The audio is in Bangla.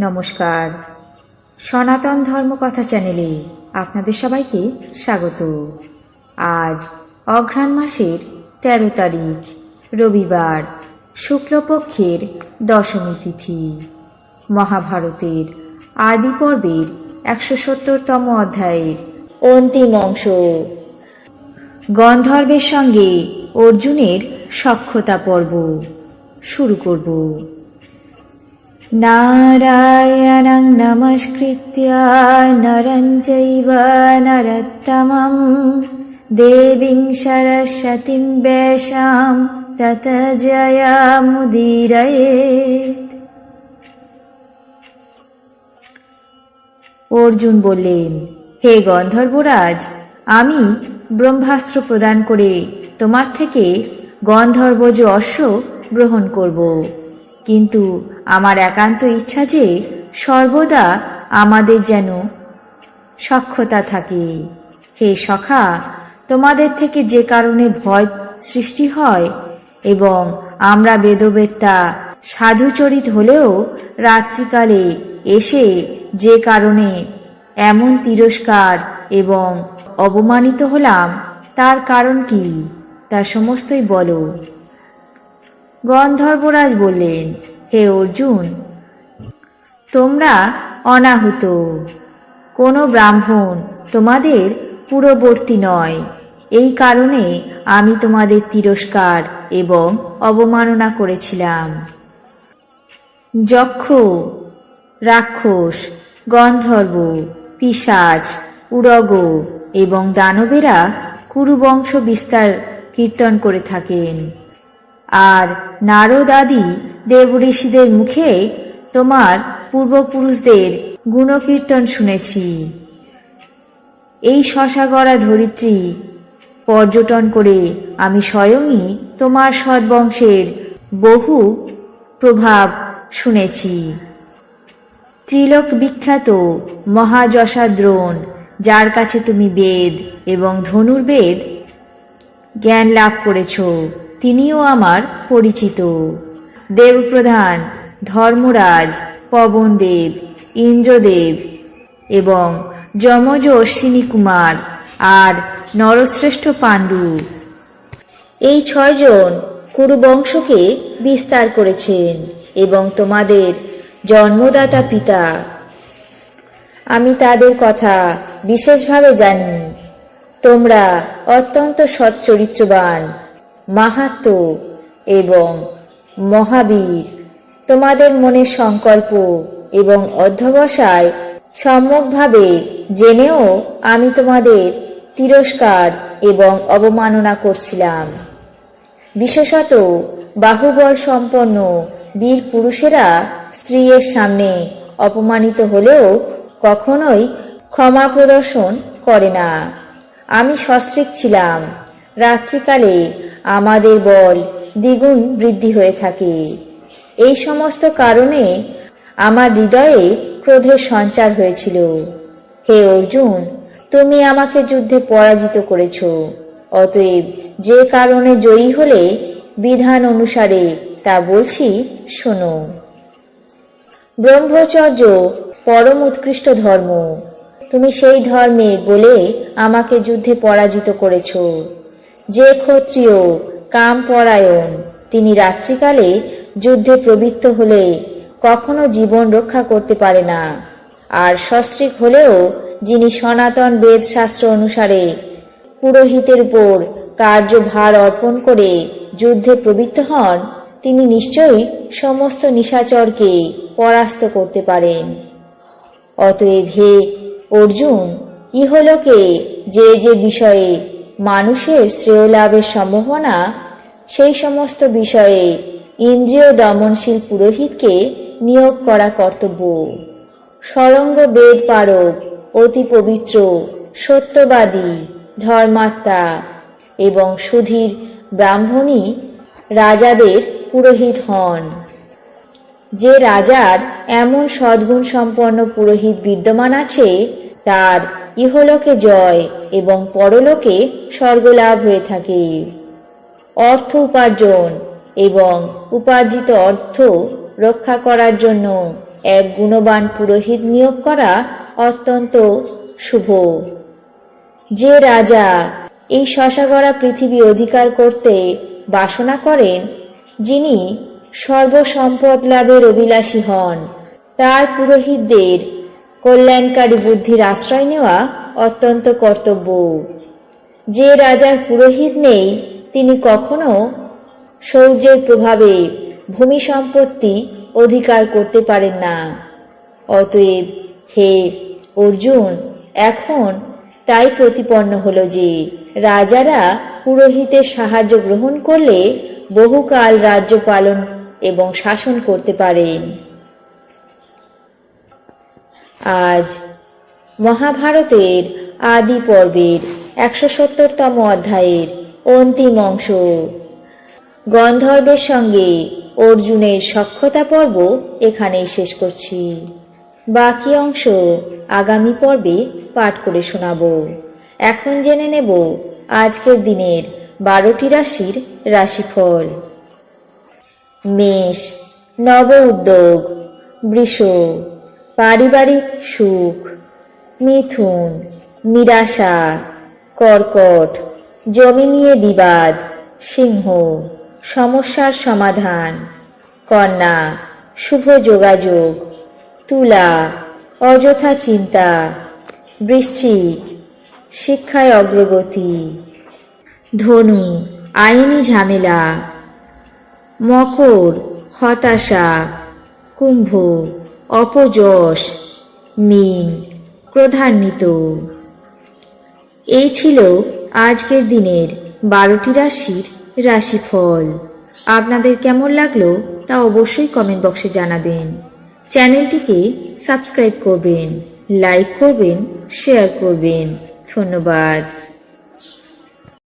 নমস্কার। সনাতন ধর্মকথা চ্যানেলে আপনাদের সবাইকে স্বাগত। আজ অঘ্রাণ মাসের তেরো তারিখ, রবিবার, শুক্লপক্ষের দশমী তিথি। মহাভারতের আদি পর্বের একশো সত্তরতম অধ্যায়ের অন্তিম অংশ। গন্ধর্বের সঙ্গে অর্জুনের সক্ষতা পর্ব শুরু করব। নারায়ণং নমস্কৃত্য নরং চৈব নরোত্তমं দেবীং সরস্বতীং বেশাম তত জয়ামুদীরয়েত অর্জুন বললেন হে গন্ধর্বরাজ, আমি ব্রহ্মাস্ত্র প্রদান করে তোমার থেকে গন্ধর্বজ অশ্ব গ্রহণ করব। কিন্তু আমার একান্ত ইচ্ছা যে সর্বদা আমাদের যেন সক্ষতা থাকে। হে সখা, তোমাদের থেকে যে কারণে ভয় সৃষ্টি হয় এবং আমরা বেদবেত্তা সাধুচরিত হলেও রাত্রিকালে এসে যে কারণে এমন তিরস্কার এবং অবমানিত হলাম, তার কারণ কি? তা সমস্তই বলো। গন্ধর্বরাজ বললেন, হে অর্জুন, তোমরা অনাহুত। কোনো ব্রাহ্মণ তোমাদের পূর্ববর্তী নয়। এই কারণে আমি তোমাদের তিরস্কার এবং অবমাননা করেছিলাম। যক্ষ, রাক্ষস, গন্ধর্ব পিসাজ উরগ এবং দানবেরা কুরুবংশ বিস্তার কীর্তন করে থাকেন। আর নারদ আদি দেবঋষিদের মুখে তোমার পূর্বপুরুষদের গুণকীর্তন শুনেছি। এই শশাগড়া ধরিত্রী পর্যটন করে আমি স্বয়ংই তোমার সদ্বংশের বহু প্রভাব শুনেছি। ত্রিলোক বিখ্যাত মহাযশাদ্রোণ যার কাছে তুমি বেদ এবং ধনুর্বেদ জ্ঞান লাভ করেছ। তিনিও আমার পরিচিত। দেবপ্রধান, ধর্মরাজ, পবনদেব, ইন্দ্রদেব এবং যমজ অশ্বিনী কুমার আর নরশ্রেষ্ঠ পাণ্ডু। এই ছয়জন কুরুবংশকে বিস্তার করেছেন এবং তোমাদের জন্মদাতা পিতা। আমি তাদের কথা বিশেষভাবে জানি। তোমরা অত্যন্ত সচ্চরিত্রবান মাহাত্ম এবং মহাবীর। তোমাদের মনের সংকল্প এবং অধ্যবসায় সম্যকভাবে জেনেও আমি তোমাদের তিরস্কার এবং অবমাননা করছিলাম। বিশেষত বাহুবল সম্পন্ন বীর পুরুষেরা স্ত্রীর সামনে অপমানিত হলেও কখনোই ক্ষমা প্রদর্শন করে না। আমি সস্ত্রিক ছিলাম। রাত্রিকালে আমাদের বল দ্বিগুণ বৃদ্ধি হয়ে থাকে। এই সমস্ত কারণে আমার হৃদয়ে ক্রোধের সঞ্চার হয়েছিল। হে অর্জুন, তুমি আমাকে যুদ্ধে পরাজিত করেছ। অতএব যে কারণে জয়ী হলে বিধান অনুসারে তা বলছি, শোনো। ব্রহ্মচর্য পরম উৎকৃষ্ট ধর্ম। তুমি সেই ধর্মের বলে আমাকে যুদ্ধে পরাজিত করেছ। যে ক্ষত্রিয়, কাম পরায়ণ, তিনি রাত্রিকালে যুদ্ধে প্রবৃত্ত হলে কখনো জীবন রক্ষা করতে পারে না। আর সস্ত্রিক হলেও যিনি সনাতন বেদ শাস্ত্র অনুসারে পুরোহিতের উপর কার্যভার অর্পণ করে যুদ্ধে প্রবৃত্ত হন, তিনি নিশ্চয়ই সমস্ত নিশাচরকে পরাস্ত করতে পারেন। অতএব হে অর্জুন, ইহলোকে যে যে বিষয়ে মানুষের শ্রেয় লাভের সম্ভাবনা, সেই সমস্ত বিষয়ে ইন্দ্রিয় দমনশীল পুরোহিতকে নিয়োগ করা কর্তব্য। সরঙ্গ বেদ পারক, অতি পবিত্র, সত্যবাদী, ধর্মাত্মা এবং সুধীর ব্রাহ্মণী রাজাদের পুরোহিত হন। যে রাজার এমন সদ্গুণ সম্পন্ন পুরোহিত বিদ্যমান আছে, তার ইহলোকে জয় এবং পরলোকে স্বর্গলাভ হয়ে থাকে। অর্থ উপার্জন এবং উপার্জিত অর্থ রক্ষা করার জন্য এক গুণবান পুরোহিত নিয়োগ করা অত্যন্ত শুভ। যে রাজা এই শশাগড়া পৃথিবী অধিকার করতে বাসনা করেন, যিনি সর্বসম্পদ লাভের অভিলাষী হন, তার পুরোহিতদের কল্যাণকারী বুদ্ধির আশ্রয় নেওয়া অত্যন্ত কর্তব্য। যে রাজার পুরোহিত নেই, তিনি কখনো সৌর্যের প্রভাবে ভূমি সম্পত্তি অধিকার করতে পারেন না। অতএব হে অর্জুন, এখন তাই প্রতিপন্ন হলো যে রাজারা পুরোহিতের সাহায্য গ্রহণ করলে বহুকাল রাজ্য পালন এবং শাসন করতে পারেন। আজ মহাভারতের আদি পর্বের একশো সত্তরতম অধ্যায়ের অন্তিম অংশ। গন্ধর্বের সঙ্গে অর্জুনের সক্ষতা পর্ব এখানেই শেষ করছি। বাকি অংশ আগামী পর্বে পাঠ করে শোনাব। এখন জেনে নেব আজকের দিনের বারোটি রাশির রাশিফল। মেষ, নব উদ্যোগ, বৃষ পারিবারিক সুখ, মিথুন, নিরাশা, কর্কট, জমি নিয়ে বিবাদ, সিংহ, সমস্যার সমাধান, কন্যা, শুভ যোগাযোগ, তুলা, অযথা চিন্তা, বৃশ্চিক, শিক্ষায় অগ্রগতি, ধনু, আইনি ঝামেলা, মকর, হতাশা, কুম্ভ অপযশ। মীন ক্রধান্বিত। এই ছিল আজকের দিনের বারোটি রাশির রাশিফল। আপনাদের কেমন লাগল তা অবশ্যই কমেন্ট বক্সে জানাবেন। চ্যানেলটিকে সাবস্ক্রাইব করবেন লাইক করবেন শেয়ার করবেন। ধন্যবাদ।